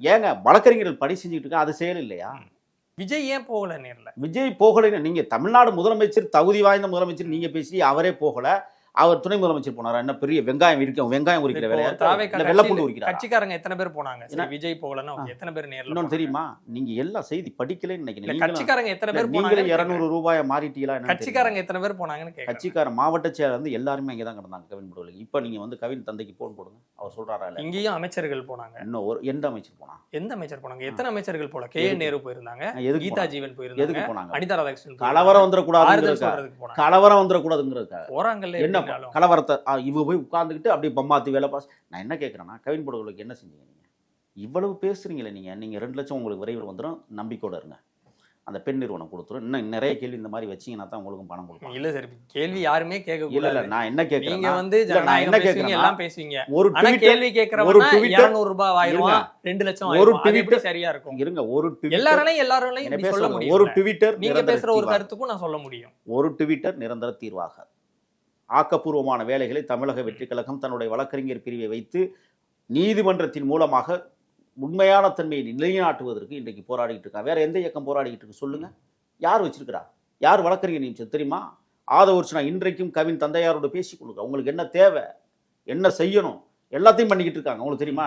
ஏங்க வழக்கறிஞர்கள் பணி செஞ்சுட்டு இருக்க? அது செயல் இல்லையா? விஜய் ஏன் போகல நேர்ல விஜய் போகலைன்னு நீங்க தமிழ்நாடு முதலமைச்சர் தகுதி வாய்ந்த முதலமைச்சர் நீங்க பேசி அவரே போகல. அவர் துணை முதலமைச்சர் போனாரா? என்ன பெரிய வெங்காயம் இருக்க வெங்காயம் உரிக்கிற வேலையா? வெள்ளப்பூண்டு உரிக்கிறாரா? கட்சிக்காரங்க எத்தனை பேர் போனாங்க? விஜய் போகலன்னா. எத்தனை பேர் நேர்ல போனாங்க? தெரியுமா? நீங்க எல்லா செய்தி படிக்கலைன்னு நினைக்கிறீங்க. கட்சிக்காரங்க எத்தனை பேர் போனாங்க இருநூறு ரூபாயை மாறிட்டீங்களா. கட்சிக்காரங்க எத்தனை பேர் போனாங்கன்னு கட்சிக்கார மாவட்ட செயலர் வந்து எல்லாருமே அங்கே தான் கிடந்தாங்க கவின் படுகொலை இப்போ நீங்க வந்து கவின் தந்தைக்கு போன் போடுங்க அவர் சொல்றாரா இல்ல இங்கேயும் அமைச்சர்கள் போனாங்க. இன்னும் ஒரு எந்த அமைச்சர் போனா எந்த அமைச்சர் போனாங்க? எத்தனை அமைச்சர்கள் போல? கே. எதுக்கு? நேரு போயிருந்தாங்க எதுக்கு கீதா? ஜீவன் எதுக்கு போயிருந்தாங்க போனாங்க? அனிதா ராதாகிருஷ்ணன் கலவரம் போனாங்க. கலவரம் வந்துடக்கூடாதுங்கிறதுக்கா போறாங்கல்ல என்ன. கலவரத்தை இவ போய் உட்கார்ந்துக்கிட்டு அப்படியே பம்மாத்து வேலை பாஸ் நான் என்ன கேட்குறேன்னா கவின் படுகொலைக்கு என்ன செஞ்சீங்க நீங்க? இவ்வளவு பேசுறீங்களே நீங்க. நீங்க ரெண்டு லட்சம் உங்களுக்கு விரைவில் வந்துடும் நம்பிக்கையோட இருங்க. அந்த பெண் நிறுவனம் கொடுத்துரும். இன்னும் நிறைய கேள்வி இந்த மாதிரி வச்சீங்கன்னா தான் உங்களுக்கும் பணம் கொடுப்பாங்க. இல்ல சார் கேள்வி யாருமே கேட்க இல்ல இல்ல நான் என்ன நீங்க கேட்கறேன்னா வந்து நான் என்ன கேட்கறேன்னா, எல்லாம் பேசுவீங்க. ஒரு கேள்வி கேட்கறவங்க ட்விட்டர் இருநூறு ரூபாய் ஆயிரம் ரெண்டு லட்சம் ஒரு ட்விட்டர் சரியா இருக்கும்? இருங்க ஒரு ட்விட்டர். எல்லாராலையும் எல்லாராலையும் சொல்ல? முடியும் ஒரு ட்விட்டர் நீங்க பேசுற ஒரு. கருத்துக்கும் நான் சொல்ல முடியும். ஒரு ட்விட்டர் நிரந்தர தீர்வாகாது ஆக்கப்பூர்வமான வேலைகளை தமிழக வெற்றி கழகம் தன்னுடைய வழக்கறிஞர் பிரிவை வைத்து நீதிமன்றத்தின் மூலமாக உண்மையான தன்மையை நிலைநாட்டுவதற்கு இன்றைக்கு போராடிக்கிட்டு இருக்கா. வேற எந்த இயக்கம் போராடிக்கிட்டு இருக்கு சொல்லுங்க. யார் வச்சிருக்கிறா? யார் வழக்கறிஞர் நியமிச்சது தெரியுமா? ஆதவர்ச்சனா இன்றைக்கும் கவின் தந்தையாரோட பேசிக் கொடுக்க உங்களுக்கு என்ன தேவை? என்ன செய்யணும்? எல்லாத்தையும் பண்ணிக்கிட்டு இருக்காங்க. உங்களுக்கு தெரியுமா?